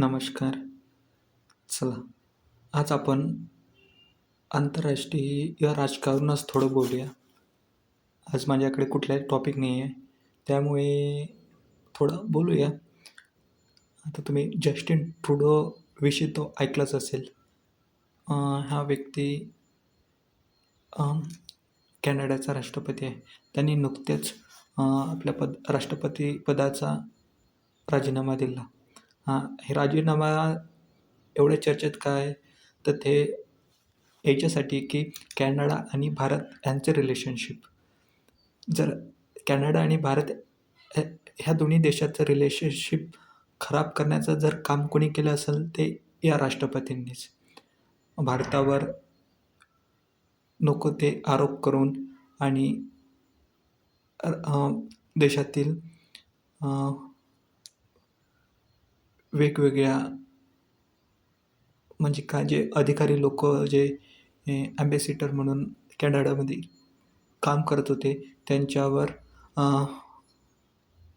नमस्कार. चला आज आपण आंतरराष्ट्रीय राजकारणच थोडं बोलूया. आज माझ्याकडे कुठलाही टॉपिक नाही आहे त्यामुळे थोडं बोलूया. आता तुम्ही जस्टिन ट्रुडो विषयी तो ऐकलाच असेल. हा व्यक्ती कॅनडाचा राष्ट्रपती आहे. त्यांनी नुकतेच आपल्या पद राष्ट्रपती पदाचा राजीनामा दिला. हां हे राजीनामा एवढ्या चर्चेत काय? तर ते याच्यासाठी की कॅनडा आणि भारत यांचे रिलेशनशिप जर कॅनडा आणि भारत ह्या ह्या दोन्ही देशाचं रिलेशनशिप खराब करण्याचं जर काम कोणी केलं असेल ते या राष्ट्रपतींनीच. भारतावर नको ते आरोप करून आणि देशातील वेगवेगळ्या म्हणजे काय जे अधिकारी लोक जे ॲम्बेसिटर म्हणून कॅनडामध्ये काम करत होते त्यांच्यावर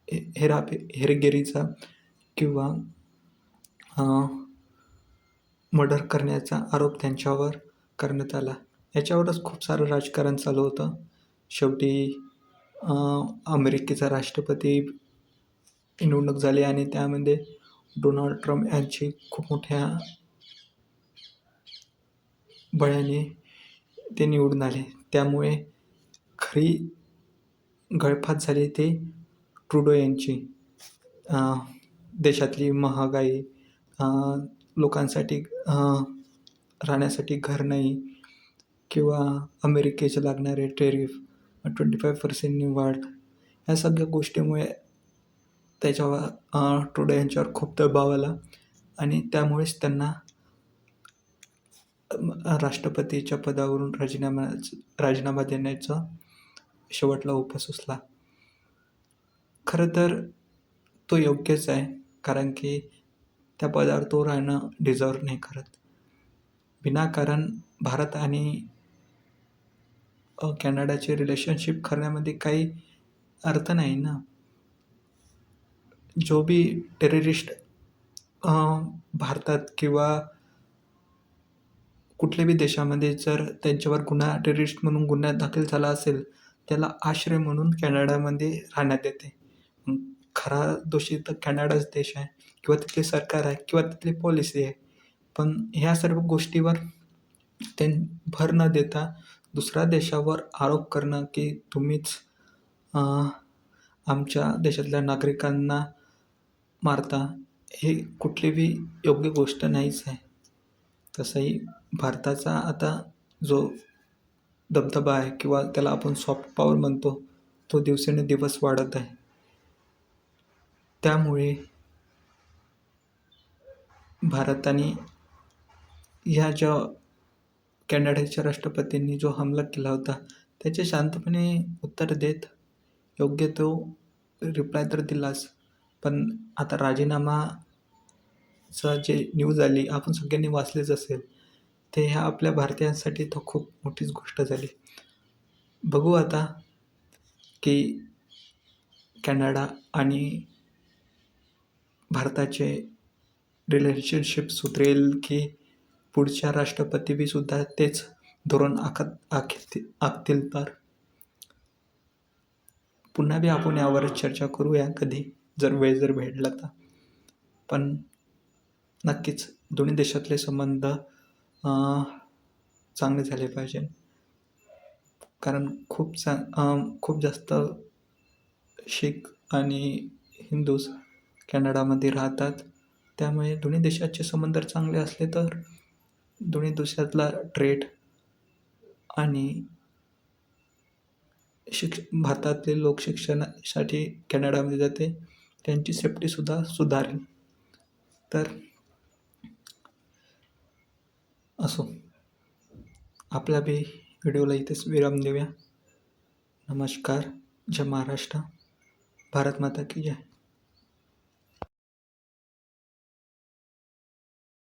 हे- हेरा हेरगिरीचा किंवा मर्डर करण्याचा आरोप त्यांच्यावर करण्यात आला. याच्यावरच खूप सारं राजकारण चालू होतं. शेवटी अमेरिकेचा राष्ट्रपती निवडणूक झाली आणि त्यामध्ये डोनाल्ड ट्रम्प यांची खूप मोठ्या बळाने ते निवडून आले. त्यामुळे खरी गळफात झाली ते ट्रुडो यांची. देशातली महागाई लोकांसाठी राहण्यासाठी घर नाही किंवा अमेरिकेचे लागणारे टेरिफ ट्वेंटी फाईव्ह पर्सेंटनी वाढ ह्या सगळ्या गोष्टीमुळे त्याच्यावर टुडे यांच्यावर खूप दबाव आला. आणि त्यामुळेच त्यांना राष्ट्रपतीच्या पदावरून राजीनामा राजीनामा देण्याचा शेवटला उपाय सुचला. खरं तर तो योग्यच आहे कारण की त्या पदावर तो राहणं डिझर्व नाही करत. विनाकारण भारत आणि कॅनडाचे रिलेशनशिप करण्यामध्ये काही अर्थ नाही ना. जो बी टेररिस्ट भारतात किंवा कुठल्या बी देशामध्ये जर त्यांच्यावर गुन्हा टेररिस्ट म्हणून गुन्हा दाखल झाला असेल त्याला आश्रय म्हणून कॅनडामध्ये राहण्यात येते. खरा दोषी तर कॅनडाच देश आहे किंवा तिथले सरकार आहे किंवा तिथली पॉलिसी आहे. पण ह्या सर्व गोष्टीवर ते भर न देता दुसऱ्या देशावर आरोप करणं की तुम्हीच आमच्या देशातल्या नागरिकांना मारता हे कुठली बी योग्य गोष्ट नाहीच आहे. तसंही भारताचा आता जो दबदबा आहे किंवा त्याला आपण सॉफ्ट पॉवर म्हणतो तो दिवसेंदिवस वाढत आहे. त्यामुळे भारताने ह्या ज्या कॅनडाच्या राष्ट्रपतींनी जो हमला केला होता त्याचे शांतपणे उत्तर देत योग्य तो रिप्लाय तर दिलाच. पण आता राजीनामाचं जे न्यूज आली आपण सगळ्यांनी वाचलेच असेल ते ह्या आपल्या भारतीयांसाठी तो खूप मोठीच गोष्ट झाली. बघू आता की कॅनडा आणि भारताचे रिलेशनशिप सुधरेल की पुढच्या राष्ट्रपती बी सुद्धा तेच धोरण आखत आखतील आखतील तर पुन्हा बी आपण यावर चर्चा करूया कधी. जर वेळ जर भेटला तर. पण नक्कीच दोन्ही देशातले संबंध चांगले झाले पाहिजे. कारण खूप चा खूप जास्त शीख आणि हिंदूज कॅनडामध्ये राहतात. त्यामुळे दोन्ही देशाचे संबंध जर चांगले असले तर दोन्ही देशातला ट्रेड आणि शिक्ष भारतातले लोक शिक्षणासाठी कॅनडामध्ये जाते. त्यांची सेफ्टीसुद्धा सुधारेल. तर असो. आपल्या बी व्हिडिओला इथेच विराम देऊया. नमस्कार. जय महाराष्ट्र. भारत माता की जय.